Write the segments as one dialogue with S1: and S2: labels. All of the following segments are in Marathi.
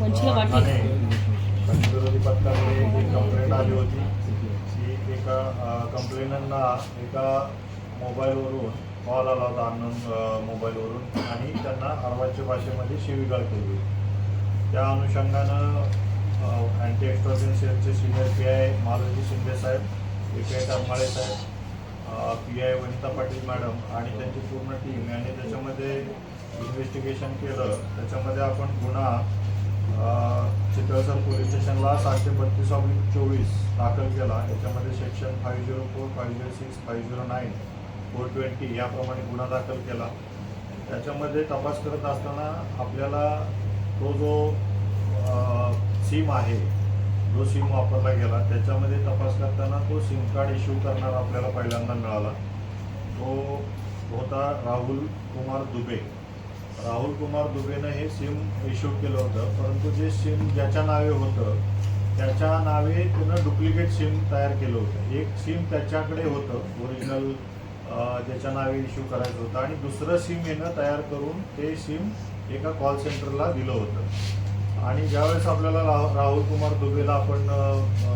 S1: वंशीला वाटले
S2: संशोधनी पथकाकडे एक कंप्लेंट आली होती की एका कंप्लेंटना एका मोबाईलवरून कॉल आला होता अननोन मोबाईलवरून आणि त्यांना अर्वाच्य भाषेमध्ये शिवीगाळ केली. त्या अनुषंगानं अँटी एक्स्ट्रॉजन सेलचे senior P I Maruti Shinde Saheb A P I Karmale Saheb P I Vanita Patil madam आणि त्यांची पूर्ण टीम यांनी त्याच्यामध्ये इन्व्हेस्टिगेशन केलं. त्याच्यामध्ये आपण गुन्हा अ, चित्रसर पोलीस स्टेशनला सातशे बत्तीस ऑब्लिक चोवीस दाखल केला. याच्यामध्ये section five zero four five zero six five zero nine four twenty याप्रमाणे गुन्हा दाखल केला. त्याच्यामध्ये तपास करत असताना आपल्याला तो जो सिम आहे जो सिम वापरला गेला त्याच्यामध्ये तपास करताना तो सिम कार्ड इश्यू करणारा आपल्याला पहिल्यांदा मिळाला. तो होता राहुल कुमार दुबे. राहुल कुमार दुबेनं हे सिम इश्यू केलं होतं. परंतु जे सिम ज्याच्या नावे होतं त्याच्या नावे त्यानं डुप्लिकेट सिम तयार केलं होतं. एक सिम त्याच्याकडे होतं ओरिजिनल ज्याच्या नावे इश्यू करायचं होतं. आणि दुसरं सिम येणं तयार करून ते सिम एका कॉल सेंटरला दिलं होतं. आणि ज्यावेळेस आपल्याला रा- राहुल कुमार दुबेला आपण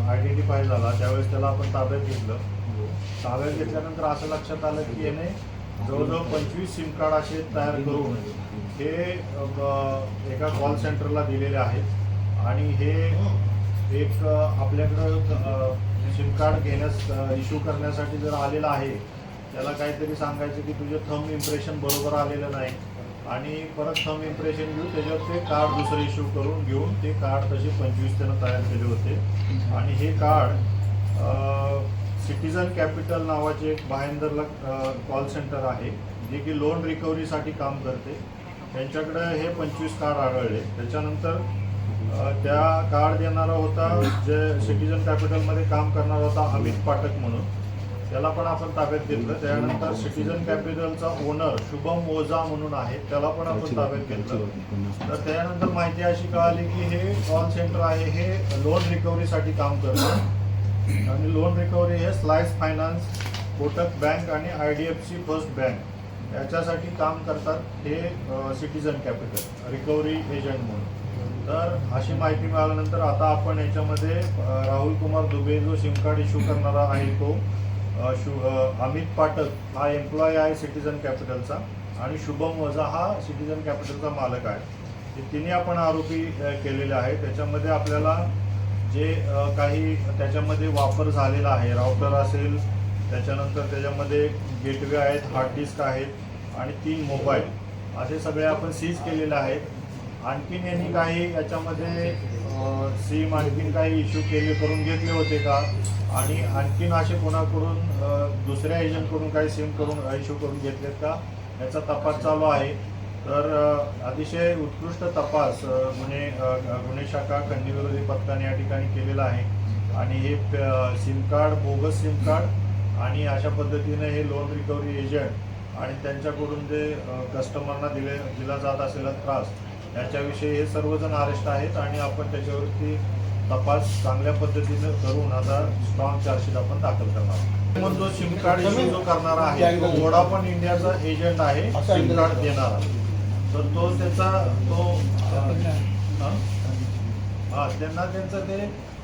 S2: आयडेंटिफाय झाला त्यावेळेस त्याला आपण ताब्यात घेतलं. ताब्यात घेतल्यानंतर असं लक्षात आलं की याने जवळजवळ पंचवीस सिम कार्ड असे तयार करून हे एका कॉल सेंटरला दिलेले आहेत. आणि हे एक आपल्याकडं सिम कार्ड घेण्यास इश्यू करण्यासाठी जर आलेलं आहे त्याला काहीतरी सांगायचं की तुझे थंब इम्प्रेशन बरोबर आलेलं नाही. आणि परत थंब इम्प्रेशन घेऊन त्याच्यावर ते कार्ड दुसरं इश्यू करून घेऊन ते कार्ड तसे पंचवीस त्यानं तयार केले होते. आणि हे कार्ड सिटीजन कॅपिटल नावाचे एक भायंदरला कॉल सेंटर आहे जे की लोन रिकव्हरीसाठी काम करते. त्यांच्याकडे हे पंचवीस कार्ड आढळले. त्याच्यानंतर त्या कार्ड देणारा होता जे सिटीजन कॅपिटलमध्ये काम करणारा होता अमित पाठक म्हणून. त्याला पण आपण ताब्यात घेतलं. त्यानंतर सिटीजन कॅपिटलचा ओनर शुभम ओझा म्हणून आहे त्याला पण आपण ताब्यात घेतलं. तर त्यानंतर माहिती अशी कळाली की हे कॉल सेंटर आहे हे लोन रिकव्हरीसाठी काम करतं. आणि लोन रिकव्हरी हे स्लाइस फायनान्स कोटक बँक आणि I D F C first bank याच्यासाठी काम करतात हे सिटीजन कॅपिटल रिकव्हरी एजंट म्हणून. तर अशी माहिती मिळाल्यानंतर आता आपण याच्यामध्ये राहुल कुमार दुबे जो सिम कार्ड इश्यू करणारा आहे तो शु अमित पाठक हा एम्प्लॉय आहे सिटीजन कॅपिटलचा आणि शुभम वजा हा सिटीजन कॅपिटलचा मालक आहे. हे तिन्ही आपण आरोपी केलेले आहे त्याच्यामध्ये आपल्याला जे काही त्याच्यामध्ये वापर झालेला आहे राउटर असेल त्याच्यानंतर त्याच्यामध्ये गेटवे आहेत हार्ड डिस्क आहेत आणि तीन मोबाईल. असे सगळे आपण सीज केलेले आहेत. आणखीन यांनी काही याच्यामध्ये सीम आणखीन काही इश्यू केले करून घेतले होते का? आणि आणखीन असे कोणाकडून दुसऱ्या एजंटकडून काही सिम करून इश्यू करून घेतलेत का? याचा तपास चालू आहे. तर अतिशय उत्कृष्ट तपास गुन्हे गुन्हे शाखा खंडीविरोधी पथकाने या ठिकाणी केलेला आहे. आणि हे sim card bogus sim card आणि अशा पद्धतीने हे लोन रिकव्हरी एजंट आणि त्यांच्याकडून जे कस्टमरना दिले दिला जात असलेला त्रास याच्याविषयी हे सर्वजण अरेस्ट आहेत आणि आपण त्याच्यावरती तपास चांगल्या पद्धतीने करून आता स्ट्रॉंग चार्जशीट आपण दाखल करणार मग जो सिम कार्ड इश्यू जो करणारा आहे तो वोडाफोन इंडियाचा एजंट आहे सिम कार्ड देणारा. तर तो त्याचा तो हा? हा त्यांना त्यांचं ते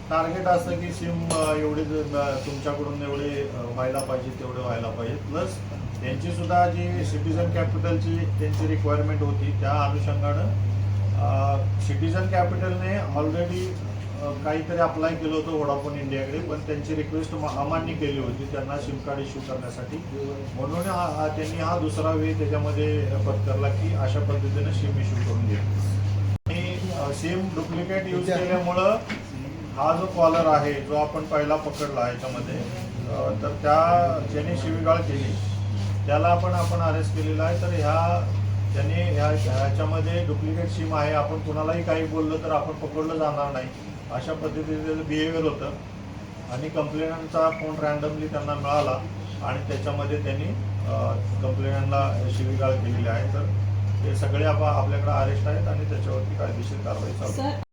S2: टार्गेट असतं की सिम एवढे तुमच्याकडून एवढे व्हायला पाहिजे तेवढे व्हायला पाहिजे प्लस त्यांची सुद्धा जी सिटीजन कॅपिटलची त्यांची रिक्वायरमेंट होती त्या अनुषंगानं सिटीजन कॅपिटलने ऑलरेडी काहीतरी अप्लाय केलं होतं वोडाफोन इंडियाकडे पण त्यांची रिक्वेस्ट अमान्य केली होती त्यांना सिम कार्ड इश्यू करण्यासाठी. म्हणून त्यांनी हा दुसरा वे त्याच्यामध्ये पत्करला की अशा पद्धतीने सिम इश्यू करून घेतली आणि सेम डुप्लिकेट यूज केल्यामुळं हा जो कॉलर आहे जो आपण पहिला पकडला याच्यामध्ये तर त्या ज्याने शिवीगाळ केली त्याला आपण आपण अरेस्ट केलेला आहे. तर ह्या त्याने ह्या ह्याच्यामध्ये डुप्लिकेट सिम आहे आपण कुणालाही काही बोललं तर आपण पकडलं जाणार नाही. अशा पद्धतीने त्याचं बिहेवियर होतं आणि कंप्लेनंटचा फोन रॅन्डमली त्यांना मिळाला आणि त्याच्यामध्ये त्यांनी कंप्लेनंटला शिवीगाळ केलेली आहे तर हे सगळे आपल्याकडे अरेस्ट आहेत आणि त्याच्यावरती कायदेशीर कारवाई चालू आहे.